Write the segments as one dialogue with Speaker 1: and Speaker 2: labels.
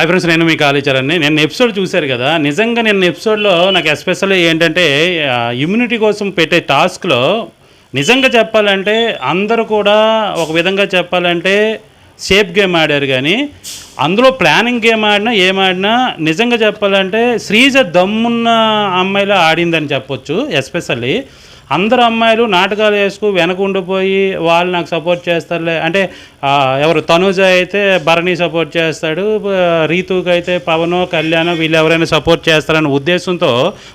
Speaker 1: Hi friends నేను మీ కాలేచరని నేను episode చూశారు కదా? నిజంగా నేను ఎపిసోడ్లో నాకు ఎస్పెషల్లీ ఏంటంటే ఇమ్యూనిటీ కోసం పెట్టే టాస్క్లో నిజంగా చెప్పాలంటే అందరూ కూడా ఒక విధంగా చెప్పాలంటే సేఫ్ గేమ్ ఆడారు కానీ అందులో ప్లానింగ్ గేమ్ ఆడినా ఏం ఆడినా నిజంగా చెప్పాలంటే శ్రీజ దమ్మున్న అమ్మాయిలో ఆడిందని చెప్పొచ్చు ఎస్పెషల్లీ అందరు అమ్మాయిలు నాటకాలు వేసుకు వెనక ఉండిపోయి వాళ్ళు నాకు సపోర్ట్ చేస్తారులే. అంటే ఎవరు తనుజ అయితే భరణి సపోర్ట్ చేస్తాడు రీతుకు రీతుకి అయితే పవన్ కళ్యాణ్ వీళ్ళు ఎవరైనా సపోర్ట్ చేస్తారనే ఉద్దేశంతో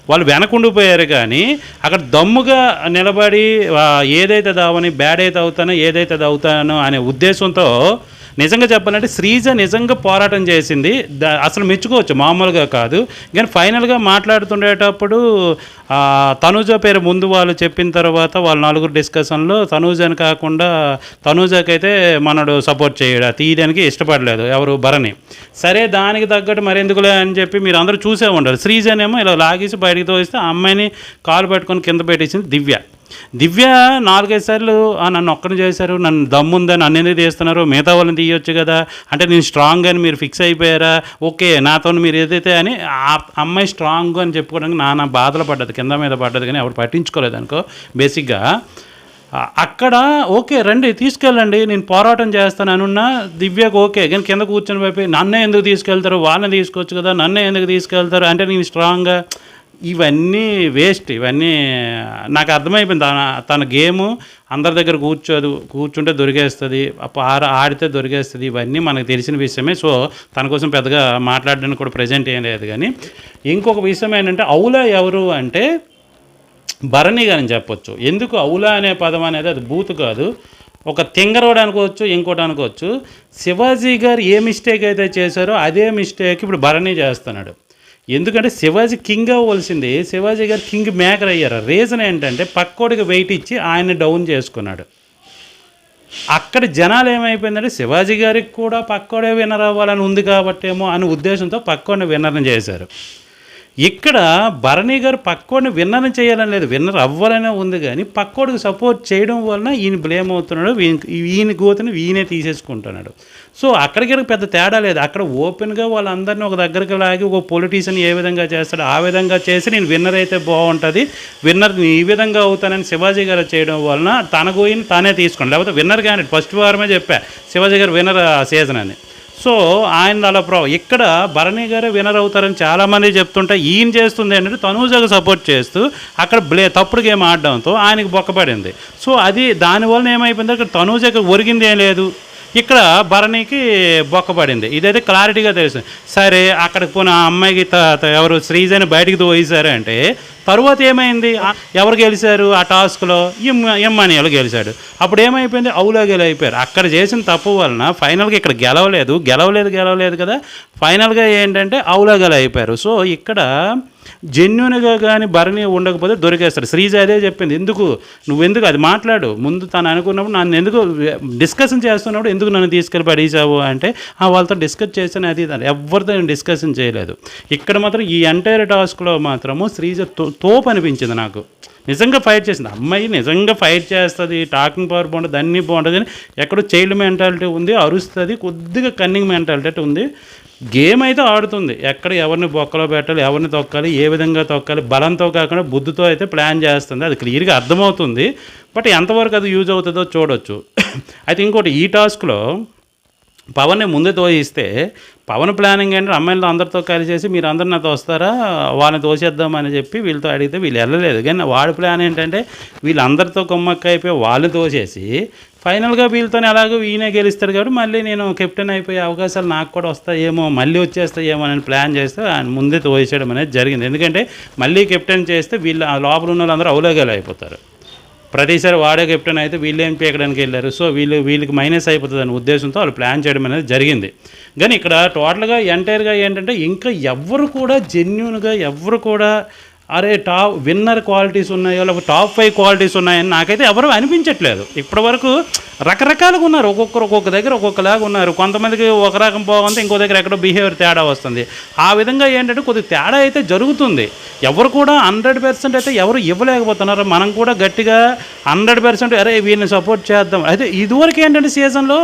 Speaker 1: వాళ్ళు వెనక ఉండిపోయారు కానీ అక్కడ దమ్ముగా నిలబడి ఏదైతే దావని బ్యాడ్ అయితే అవుతానో ఏదైతే అది అవుతానో అనే ఉద్దేశంతో నిజంగా చెప్పాలంటే శ్రీజ నిజంగా పోరాటం చేసింది. అసలు మెచ్చుకోవచ్చు మామూలుగా కాదు. కానీ ఫైనల్గా మాట్లాడుతుండేటప్పుడు తనూజ పేరు ముందు వాళ్ళు చెప్పిన తర్వాత వాళ్ళ నలుగురు డిస్కషన్లో తనూజని కాకుండా తనూజకైతే మనడు సపోర్ట్ చేయడా. తీయడానికి ఇష్టపడలేదు ఎవరు భరణి. సరే దానికి తగ్గట్టు మరెందుకులే అని చెప్పి మీరు అందరూ చూసే ఉంటారు. శ్రీజనేమో ఇలా లాగేసి బయటికి తోస్తే ఆ అమ్మాయిని కాలు పెట్టుకొని కింద పెట్టేసింది దివ్య. దివ్య నాలుగైదు సార్లు నన్ను ఒక్కడిని చేశారు నన్ను దమ్ముందని నన్ను ఎందుకు తీస్తున్నారు? మిగతా వాళ్ళని తీయొచ్చు కదా. అంటే నేను స్ట్రాంగ్ అని మీరు ఫిక్స్ అయిపోయారా? ఓకే నాతో మీరు ఏదైతే అని ఆ అమ్మాయి స్ట్రాంగ్ అని చెప్పుకోవడానికి నానా బాధలు పడ్డది కింద మీద పడ్డది కానీ ఎవరు పట్టించుకోలేదు అనుకో. బేసిక్గా అక్కడ ఓకే రండి తీసుకెళ్ళండి నేను పోరాటం చేస్తాను అనున్నా దివ్యకు ఓకే. కానీ కింద కూర్చొని పోయి నన్నే ఎందుకు తీసుకెళ్తారు? వాళ్ళని తీసుకోవచ్చు కదా నన్నే ఎందుకు తీసుకెళ్తారు? అంటే నేను స్ట్రాంగ్గా ఇవన్నీ వేస్ట్ ఇవన్నీ నాకు అర్థమైపోయింది. తన తన గేము అందరి దగ్గర కూర్చోదు కూర్చుంటే దొరికేస్తుంది ఆడ ఆడితే దొరికేస్తుంది ఇవన్నీ మనకు తెలిసిన విషయమే. సో తన కోసం పెద్దగా మాట్లాడడానికి కూడా ప్రజెంట్ ఏం లేదు కానీ ఇంకొక విషయం ఏంటంటే అవులా ఎవరు అంటే భరణి అని చెప్పొచ్చు. ఎందుకు అవులా అనే పదం అనేది అది బూత్ కాదు. ఒక తింగరోడు అనుకోవచ్చు ఇంకోటి అనుకోవచ్చు. శివాజీ గారు ఏ మిస్టేక్ అయితే చేశారో అదే మిస్టేక్ ఇప్పుడు భరణి చేస్తున్నాడు. ఎందుకంటే శివాజీ కింగ్ అవ్వాల్సింది శివాజీ గారు కింగ్ మేకర్ అయ్యారు. రీజన్ ఏంటంటే పక్కోడికి వెయిట్ ఇచ్చి ఆయన డౌన్ చేసుకున్నాడు. అక్కడ జనాలు ఏమైపోయిందంటే శివాజీ గారికి కూడా పక్కోడే విన్నర్ అవ్వాలని ఉంది కాబట్టేమో అనే ఉద్దేశంతో పక్కోడిని విన్నర్ని చేశారు. ఇక్కడ భరణి గారు పక్కోడిని విన్నర్ని చేయాలని లేదు. విన్నర్ అవ్వాలనే ఉంది కానీ పక్కోడికి సపోర్ట్ చేయడం వలన ఈయన బ్లేమ్ అవుతున్నాడు. ఈయన- ఈయన ఈయనే తీసేసుకుంటున్నాడు. సో అక్కడికి పెద్ద తేడా లేదు. అక్కడ ఓపెన్గా వాళ్ళందరినీ ఒక దగ్గరికి లాగి ఒక పొలిటీషియన్ ఏ విధంగా చేస్తాడో ఆ విధంగా చేసి నేను విన్నర్ అయితే బాగుంటుంది. విన్నర్ ఈ విధంగా అవుతానని శివాజీ గారు చేయడం వలన తన గోయిని తానే తీసుకోండి. లేకపోతే విన్నర్ కానీ ఫస్ట్ వారమే చెప్పా. శివాజీ గారు విన్నర్ సీజన్ అని. సో ఆయన అలా ప్రో ఇక్కడ భరణి గారే వినర్ అవుతారని చాలామంది చెప్తుంటే ఈయన చేస్తుంది ఏంటంటే తనూజకు సపోర్ట్ చేస్తూ అక్కడ బ్లే తప్పుడు గేమ్ ఆడడంతో ఆయనకు బొక్కపడింది. సో అది దానివల్ల ఏమైపోయింది? అక్కడ తనూజకు ఒరిగింది ఏం లేదు. ఇక్కడ భరణికి బొక్కబడింది ఇదైతే క్లారిటీగా తెలుసు. సరే అక్కడికి పోయిన ఆ అమ్మాయికి ఎవరు శ్రీజని బయటికి తోయిసారు అంటే తరువాత ఏమైంది? ఎవరు గెలిచారు? ఆ టాస్క్లో ఎమ్ ఎమ్మనియాలు గెలిచాడు. అప్పుడు ఏమైపోయింది? అవులో గెలైపోయారు. అక్కడ చేసిన తప్పు వలన ఫైనల్గా ఇక్కడ గెలవలేదు. గెలవలేదు గెలవలేదు కదా. ఫైనల్గా ఏంటంటే అవులో గెలైపోయారు. సో ఇక్కడ జెన్యున్గా కానీ భరణి ఉండకపోతే దొరికేస్తాడు. శ్రీజ అదే చెప్పింది. ఎందుకు? నువ్వెందుకు అది మాట్లాడు. ముందు తను అనుకున్నప్పుడు నన్ను ఎందుకు డిస్కషన్ చేస్తున్నప్పుడు ఎందుకు నన్ను తీసుకెళ్ళి పడేసావు అంటే "ఆ, వాళ్ళతో డిస్కస్ చేశాను అది ఇది ఎవరితో నేను డిస్కషన్ చేయలేదు. ఇక్కడ మాత్రం ఈ ఎంటైర్ టాస్క్లో మాత్రము శ్రీజ తో- తోపు అనిపించింది నాకు. నిజంగా ఫైట్ చేసింది. అమ్మాయి నిజంగా ఫైట్ చేస్తుంది టాకింగ్ పవర్ బాగుంటుంది అన్నీ బాగుంటుంది కానీ ఎక్కడో చైల్డ్ మెంటాలిటీ ఉంది అరుస్తుంది కొద్దిగా కన్నింగ్ మెంటాలిటీ ఉంది. గేమ్ అయితే ఆడుతుంది. ఎక్కడ ఎవరిని బొక్కలో పెట్టాలి ఎవరిని తొక్కాలి ఏ విధంగా తొక్కాలి బలంతో కాకుండా బుద్ధితో అయితే ప్లాన్ చేస్తుంది. అది క్లియర్గా అర్థమవుతుంది. బట్ ఎంతవరకు అది యూజ్ అవుతుందో చూడొచ్చు. అయితే ఇంకోటి ఈ టాస్క్లో పవన్ని ముందే తోయిస్తే పవన్ ప్లానింగ్ అంటే అమ్మాయిలతో అందరితో కలిసేసి మీరు అందరు నాతో వస్తారా వాళ్ళని తోసేద్దామని చెప్పి వీళ్ళతో అడిగితే వీళ్ళు వెళ్ళలేదు. కానీ వాడి ప్లాన్ ఏంటంటే వీళ్ళందరితో కొమ్మక్క అయిపోయి వాళ్ళని తోసేసి ఫైనల్గా వీళ్ళతో అలాగే ఈయనే గెలుస్తారు కాబట్టి మళ్ళీ నేను కెప్టెన్ అయిపోయే అవకాశాలు నాకు కూడా వస్తాయేమో మళ్ళీ వచ్చేస్తాయేమో అని ప్లాన్ చేస్తే ఆయన ముందే తోసేయడం అనేది జరిగింది. ఎందుకంటే మళ్ళీ కెప్టెన్ చేస్తే వీళ్ళు ఆ లోపల ఉన్న వాళ్ళందరూ అవలోగాలు అయిపోతారు. ప్రతిసారి వాడే కెప్టెన్ అయితే వీళ్ళు ఏం పీకడానికి వెళ్ళారు? సో వీళ్ళు వీళ్ళకి మైనస్ అయిపోతుంది అనే ఉద్దేశంతో వాళ్ళు ప్లాన్ చేయడం అనేది జరిగింది. కానీ ఇక్కడ టోటల్గా ఎంటైర్గా ఏంటంటే ఇంకా ఎవ్వరు కూడా జెన్యున్గా ఎవ్వరు కూడా అరే టాప్ విన్నర్ క్వాలిటీస్ ఉన్నాయో లేకపోతే టాప్ ఫైవ్ క్వాలిటీస్ ఉన్నాయని నాకైతే ఎవరు అనిపించట్లేదు. ఇప్పటి వరకు రకరకాలుగా ఉన్నారు. ఒక్కొక్కరు ఒక్కొక్క దగ్గర ఒక్కొక్కలాగా ఉన్నారు. కొంతమందికి ఒక రకం పోవంతే ఇంకో దగ్గర ఎక్కడో బిహేవియర్ తేడా వస్తుంది. ఆ విధంగా ఏంటంటే కొద్దిగా తేడా అయితే జరుగుతుంది. ఎవరు కూడా హండ్రెడ్ పర్సెంట్ అయితే ఎవరు ఇవ్వలేకపోతున్నారు. మనం కూడా గట్టిగా హండ్రెడ్ పర్సెంట్ అరే వీళ్ళని సపోర్ట్ చేద్దాం. అయితే ఇదివరకు ఏంటంటే సీజన్లో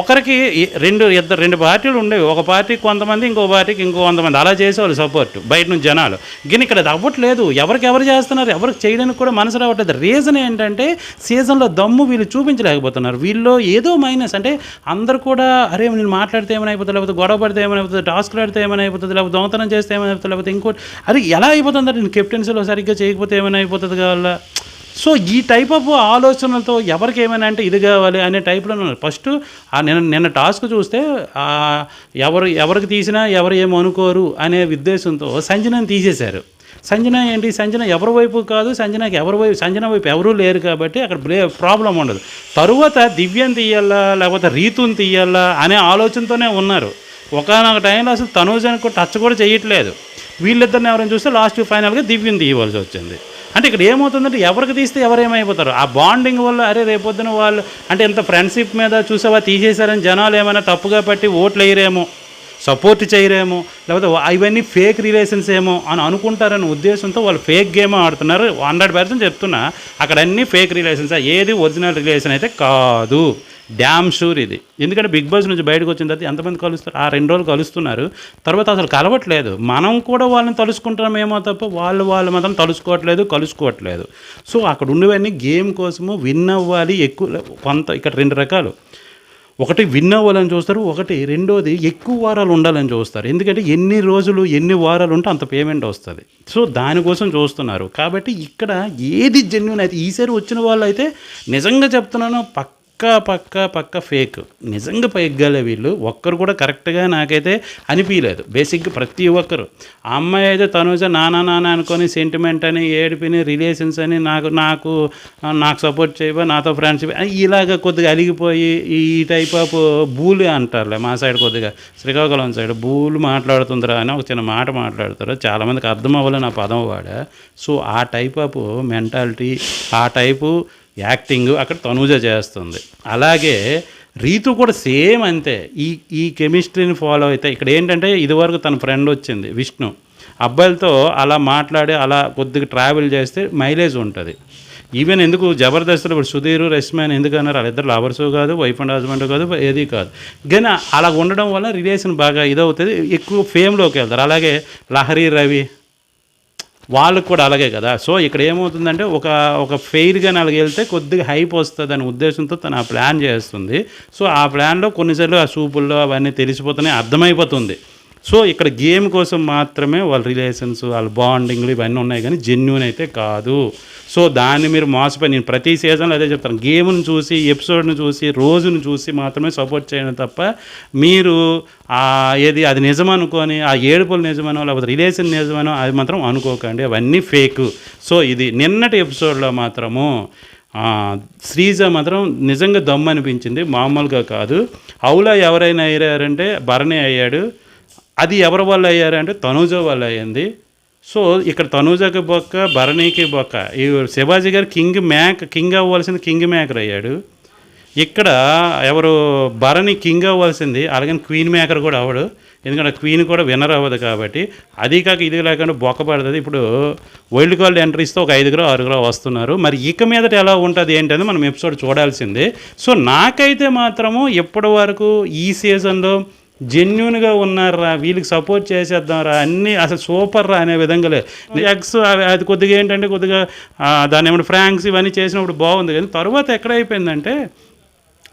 Speaker 1: ఒకరికి రెండు ఇద్దరు రెండు పార్టీలు ఉండేవి. ఒక పార్టీకి కొంతమంది ఇంకో పార్టీకి ఇంకో కొంతమంది. అలా చేసేవాళ్ళు సపోర్ట్ బయట నుంచి జనాలు. కానీ ఇక్కడ అవ్వట్లేదు. రావట్లేదు ఎవరికి ఎవరు చేస్తున్నారు ఎవరికి చేయడానికి కూడా మనసు రావట్లేదు. రీజన్ ఏంటంటే సీజన్లో దమ్ము వీళ్ళు చూపించలేకపోతున్నారు. వీళ్ళు ఏదో మైనస్ అంటే అందరు కూడా అరే నేను మాట్లాడితే ఏమైనా అయిపోతుంది లేకపోతే గొడవ పడితే ఏమైనా టాస్క్లు ఆడితే ఏమైనా అయిపోతుంది లేకపోతే దొంగతనం చేస్తే ఏమైపోతుంది? లేకపోతే ఇంకోటి అరే ఎలా అయిపోతుంది నేను కెప్టెన్సీలో సరిగ్గా చేయకపోతే ఏమైనా అయిపోతుంది కావాలా? సో ఈ టైప్ ఆఫ్ ఆలోచనలతో ఎవరికి ఏమైనా అంటే ఇది కావాలి అనే టైప్లో ఉన్నారు. ఫస్ట్ నిన్న నిన్న టాస్క్ చూస్తే ఎవరు ఎవరికి తీసినా ఎవరు ఏమో అనుకోరు అనే ఉద్దేశంతో సంజనని తీసేశారు. సంజన ఏంటి? సంజన ఎవరి వైపు కాదు సంజనకి ఎవరి వైపు సంజన వైపు ఎవరూ లేరు కాబట్టి అక్కడ బ్లే ప్రాబ్లం ఉండదు. తరువాత దివ్యం తీయాలా లేకపోతే రీతుని తీయాలా అనే ఆలోచనతోనే ఉన్నారు. ఒకనొక టైంలో అసలు తనూజని టచ్ కూడా చేయట్లేదు. వీళ్ళిద్దరిని ఎవరైనా చూస్తే లాస్ట్ ఫైనల్గా దివ్యం తీయవలసి వచ్చింది. అంటే ఇక్కడ ఏమవుతుందంటే ఎవరికి తీస్తే ఎవరు ఏమైపోతారు? ఆ బాండింగ్ వల్ల అరే రేపొద్దున వాళ్ళు అంటే ఇంత ఫ్రెండ్షిప్ మీద చూసావా తీసేశారని జనాలు ఏమైనా తప్పుగా పట్టి ఓట్లు వేయరేమో సపోర్ట్ చేయరేమో లేకపోతే ఇవన్నీ ఫేక్ రిలేషన్స్ ఏమో అని అనుకుంటారనే ఉద్దేశంతో వాళ్ళు ఫేక్ గేమ్ ఆడుతున్నారు. హండ్రెడ్ పర్సెంట్ చెప్తున్నా అక్కడ అన్ని ఫేక్ రిలేషన్స్ ఏది ఒరిజినల్ రిలేషన్ అయితే కాదు. డ్యామ్ షూర్ ఇది. ఎందుకంటే బిగ్ బాస్ నుంచి బయటకు వచ్చిన తర్వాత ఎంతమంది కలుస్తారు? ఆ రెండు రోజులు కలుస్తున్నారు. తర్వాత అసలు కలవట్లేదు. మనం కూడా వాళ్ళని తలుసుకుంటున్నామేమో తప్ప వాళ్ళు వాళ్ళు మాత్రం తలుసుకోవట్లేదు కలుసుకోవట్లేదు. సో అక్కడ ఉండేవన్నీ గేమ్ కోసము విన్ అవ్వాలి ఎక్కువ కొంత ఇక్కడ రెండు రకాలు. ఒకటి విన్ అవ్వాలని చూస్తారు ఒకటి రెండోది ఎక్కువ వారాలు ఉండాలని చూస్తారు. ఎందుకంటే ఎన్ని రోజులు ఎన్ని వారాలు ఉంటే అంత పేమెంట్ వస్తుంది. సో దానికోసం చూస్తున్నారు. కాబట్టి ఇక్కడ ఏది జెన్యున్ అయితే ఈసారి వచ్చిన వాళ్ళు అయితే నిజంగా చెప్తున్నాను పక్క పక్కా పక్క ఫేక్ నిజంగా పైగ్గాలే వీళ్ళు. ఒక్కరు కూడా కరెక్ట్గా నాకైతే అనిపించలేదు బేసిక్గా ప్రతి ఒక్కరు. ఆ అమ్మాయి అయితే తనుజ నానా నానా అనుకొని సెంటిమెంట్ అని ఏడిపిని రిలేషన్స్ అని నాకు నాకు నాకు సపోర్ట్ చేయబో నాతో ఫ్రెండ్షిప్ ఇలాగ కొద్దిగా అలిగిపోయి ఈ టైప్ ఆఫ్ బూలు అంటారులే మా సైడ్ కొద్దిగా. శ్రీకాకుళం సైడ్ బూలు మాట్లాడుతుందిరా అని ఒక చిన్న మాట మాట్లాడతారు. చాలామందికి అర్థం అవ్వాలని నా పదం వాడ. సో ఆ టైప్ ఆఫ్ మెంటాలిటీ ఆ టైపు యాక్టింగ్ అక్కడ తనూజ చేస్తుంది. అలాగే రీతు కూడా సేమ్ అంతే. ఈ ఈ కెమిస్ట్రీని ఫాలో అయితే ఇక్కడ ఏంటంటే ఇదివరకు తన ఫ్రెండ్ వచ్చింది విష్ణు. అబ్బాయిలతో అలా మాట్లాడి అలా కొద్దిగా ట్రావెల్ చేస్తే మైలేజ్ ఉంటుంది. ఈవెన్ ఎందుకు జబర్దస్త్లో ఇప్పుడు సుధీర్ రెస్మాన్ ఎందుకన్నారు ఎందుకు అన్నారు? వాళ్ళిద్దరు లవర్సు కాదు వైఫ్ అండ్ హస్బెండ్ కాదు ఏది కాదు. కానీ అలా ఉండడం వల్ల రిలేషన్ బాగా ఇదవుతుంది. ఎక్కువ ఫేమ్లోకి వెళ్తారు. అలాగే లహరి రవి వాళ్ళకు కూడా అలాగే కదా. సో ఇక్కడ ఏమవుతుందంటే ఒక ఒక ఫెయిర్గా అలాగే వెళ్తే కొద్దిగా హైప్ వస్తుంది అనే ఉద్దేశంతో తను ఆ ప్లాన్ చేస్తుంది. సో ఆ ప్లాన్లో కొన్నిసార్లు ఆ సూపుల్లో అవన్నీ తెలిసిపోతున్నాయి అర్థమైపోతుంది. సో ఇక్కడ గేమ్ కోసం మాత్రమే వాళ్ళ రిలేషన్స్ వాళ్ళ బాండింగ్లు ఇవన్నీ ఉన్నాయి కానీ జెన్యున్ అయితే కాదు. సో దాన్ని మీరు మోసపోయి నేను ప్రతి సీజన్లో అదే చెప్తాను. గేమ్ని చూసి ఎపిసోడ్ని చూసి రోజును చూసి మాత్రమే సపోర్ట్ చేయడం తప్ప మీరు ఏది అది నిజమనుకొని ఆ ఏడుపులు నిజమనో లేకపోతే రిలేషన్ నిజమనో అది మాత్రం అనుకోకండి. అవన్నీ ఫేక్. సో ఇది నిన్నటి ఎపిసోడ్లో మాత్రము శ్రీజ మాత్రం నిజంగా దమ్ము అనిపించింది. మామూలుగా కాదు. అవులా ఎవరైనా అయ్యారంటే భరణి అయ్యాడు. అది ఎవరి వల్ల అయ్యారంటే తనూజ వల్ల అయ్యింది. సో ఇక్కడ తనూజకి బొక్క భరణికి బొక్క. ఈ శివాజీ గారు కింగ్ మ్యాక్ కింగ్ అవ్వాల్సిన కింగ్ మేకర్ అయ్యాడు. ఇక్కడ ఎవరు భరణి కింగ్ అవ్వాల్సింది అలాగే క్వీన్ మేకర్ కూడా అవడు ఎందుకంటే క్వీన్ కూడా విన్నర్ అవ్వదు కాబట్టి. అది కాక ఇది లేకుండా బొక్క పడుతుంది. ఇప్పుడు వరల్డ్ కార్డ్ ఎంట్రీస్తో ఒక ఐదుగురు ఆరుగురు వస్తున్నారు. మరి ఇక మీదట ఎలా ఉంటుంది ఏంటని మనం ఎపిసోడ్ చూడాల్సిందే. సో నాకైతే మాత్రము ఇప్పటి వరకు ఈ సీజన్లో జెన్యున్గా ఉన్నారా వీళ్ళకి సపోర్ట్ చేసేద్దాంరా అన్నీ అసలు సూపర్ రా అనే విధంగా లేదు. ఎగ్స్ అది కొద్దిగా ఏంటంటే కొద్దిగా దాని ఏమైనా ఫ్రాంక్స్ ఇవన్నీ చేసినప్పుడు బాగుంది. కానీ తర్వాత ఎక్కడైపోయిందంటే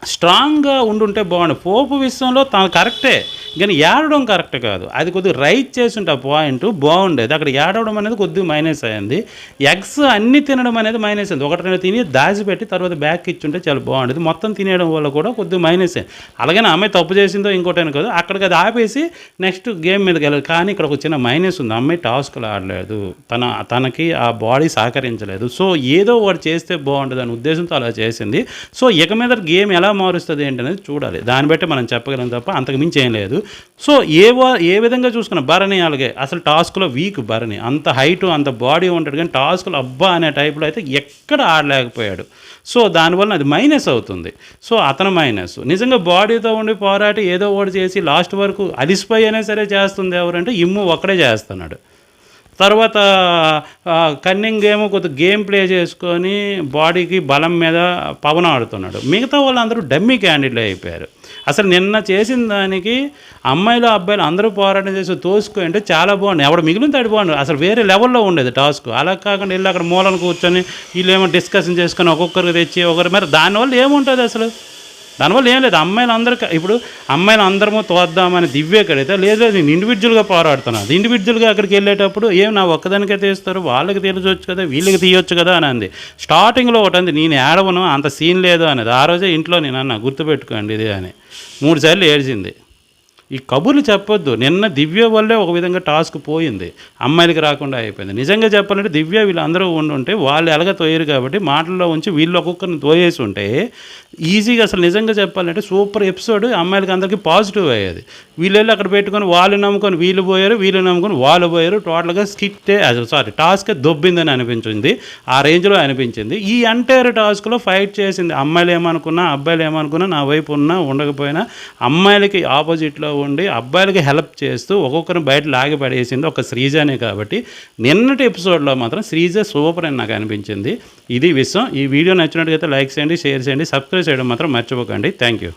Speaker 1: స్ట్రాంగ్గా ఉండుంటే బాగుండు. పోపు విషయంలో తను కరెక్టే. కానీ ఏడవడం కరెక్ట్ కాదు. అది కొద్దిగా రైట్ చేస్తుంటే ఆ పాయింట్ బాగుండేది. అక్కడ ఏడవడం అనేది కొద్దిగా మైనస్ అయింది. ఎగ్స్ అన్ని తినడం అనేది మైనస్ అయింది. ఒకటి రెండు తిని దాచిపెట్టి తర్వాత బ్యాక్ ఇచ్చుంటే చాలా బాగుండేది. మొత్తం తినేయడం వల్ల కూడా కొద్దిగా మైనస్ అయింది. అలాగే అమ్మాయి తప్పు చేసిందో ఇంకోటైనా కాదు. అక్కడికి అది ఆపేసి నెక్స్ట్ గేమ్ మీదకి వెళ్ళాలి. కానీ ఇక్కడ ఒక చిన్న మైనస్ ఉంది. అమ్మాయి టాస్క్లు ఆడలేదు. తన తనకి ఆ బాడీ సహకరించలేదు. సో ఏదో వాడు చేస్తే బాగుంటుంది అనే ఉద్దేశంతో అలా చేసింది. సో ఇక మీద గేమ్ ఎలా మారుస్తుంది ఏంటనేది చూడాలి. దాన్ని బట్టి మనం చెప్పగలం తప్ప అంతకు మించి ఏం లేదు. సో ఏ ఏ విధంగా చూసుకున్న భరణి అలాగే అసలు టాస్క్లో వీక్ భరణి. అంత హైట్ అంత బాడీ ఉంటాడు కానీ టాస్క్లో అబ్బా అనే టైప్లో అయితే ఎక్కడ ఆడలేకపోయాడు. సో దానివల్ల అది మైనస్ అవుతుంది. సో అతను మైనస్. నిజంగా బాడీతో ఉండి పోరాటి ఏదో ఒకటి చేసి లాస్ట్ వరకు అలిసిపోయి అయినా సరే చేస్తుంది ఎవరంటే ఇమ్ము ఒక్కడే చేస్తున్నాడు. తర్వాత కన్నింగ్ గేమ్ కొద్ది గేమ్ ప్లే చేసుకొని బాడీకి బలం మీద పవన్ ఆడుతున్నాడు. మిగతా వాళ్ళందరూ డమ్మీ క్యాండిడేట్లు అయిపోయారు. అసలు నిన్న చేసిన దానికి అమ్మాయిలు అబ్బాయిలు అందరూ పోరాటం చేసి తోసుకో అంటే చాలా బాగుంది. ఎవడు మిగిలిన తాడు బాగుండు అసలు వేరే లెవెల్లో ఉండేది టాస్క్. అలా కాకుండా వెళ్ళి అక్కడ మూలను కూర్చొని వీళ్ళు ఏమో డిస్కషన్ చేసుకొని ఒక్కొక్కరికి తెచ్చి ఒకరి మరి దానివల్ల ఏముంటుంది అసలు? దానివల్ల ఏం లేదు. అమ్మాయిలు అందరూ ఇప్పుడు అమ్మాయిలు అందరము తోద్దామని దివ్య కడితే లేదు లేదు నేను ఇండివిజువల్గా పోరాడుతున్నాను ఇండివిజువల్గా అక్కడికి వెళ్ళేటప్పుడు ఏం నా ఒక్కదానికే తీస్తారు వాళ్ళకి తెలిసొచ్చు కదా వీళ్ళకి తీయొచ్చు కదా అని అంది. స్టార్టింగ్లో ఒకటి అంది నేను ఏడవను అంత సీన్ లేదు అనేది ఆ రోజే ఇంట్లో నేను అన్న గుర్తుపెట్టుకోండి ఇది అని. మూడు సార్లు ఏడ్చింది. ఈ కబుర్లు చెప్పొద్దు. నిన్న దివ్య వల్లే ఒక విధంగా టాస్క్ పోయింది. అమ్మాయిలకి రాకుండా అయిపోయింది. నిజంగా చెప్పాలంటే దివ్య వీళ్ళందరూ ఉండుంటే వాళ్ళు ఎలాగ తోయరు కాబట్టి మాటల్లో ఉంచి వీళ్ళు ఒక్కొక్కరిని తోయేసి ఉంటే ఈజీగా అసలు నిజంగా చెప్పాలంటే సూపర్ ఎపిసోడ్ అమ్మాయిలకి అందరికీ పాజిటివ్ అయ్యేది. వీళ్ళు వెళ్ళి అక్కడ పెట్టుకొని వాళ్ళు నమ్ముకొని వీళ్ళు పోయారు వీళ్ళు నమ్ముకొని వాళ్ళు పోయారు. టోటల్గా స్కిట్టే సారీ టాస్క్ దొబ్బిందని అనిపించింది. ఆ రేంజ్లో అనిపించింది. ఈ ఎంటైర్ టాస్క్లో ఫైట్ చేసింది. అమ్మాయిలు ఏమనుకున్నా అబ్బాయిలు ఏమనుకున్నా నా వైపు ఉన్నా ఉండకపోయినా అమ్మాయిలకి ఆపోజిట్లో ఉండి అబ్బాయిలకి హెల్ప్ చేస్తూ ఒక్కొక్కరిని బయట లాగి పడేసింది ఒక శ్రీజనే కాబట్టి నిన్నటి ఎపిసోడ్లో మాత్రం శ్రీజ సూపర్ అని నాకు అనిపించింది. ఇది విషయం ఈ వీడియో నచ్చినట్టుగా లైక్ చేయండి షేర్ చేయండి సబ్స్క్రైబ్ చేయడం మాత్రం మర్చిపోకండి. Thank you.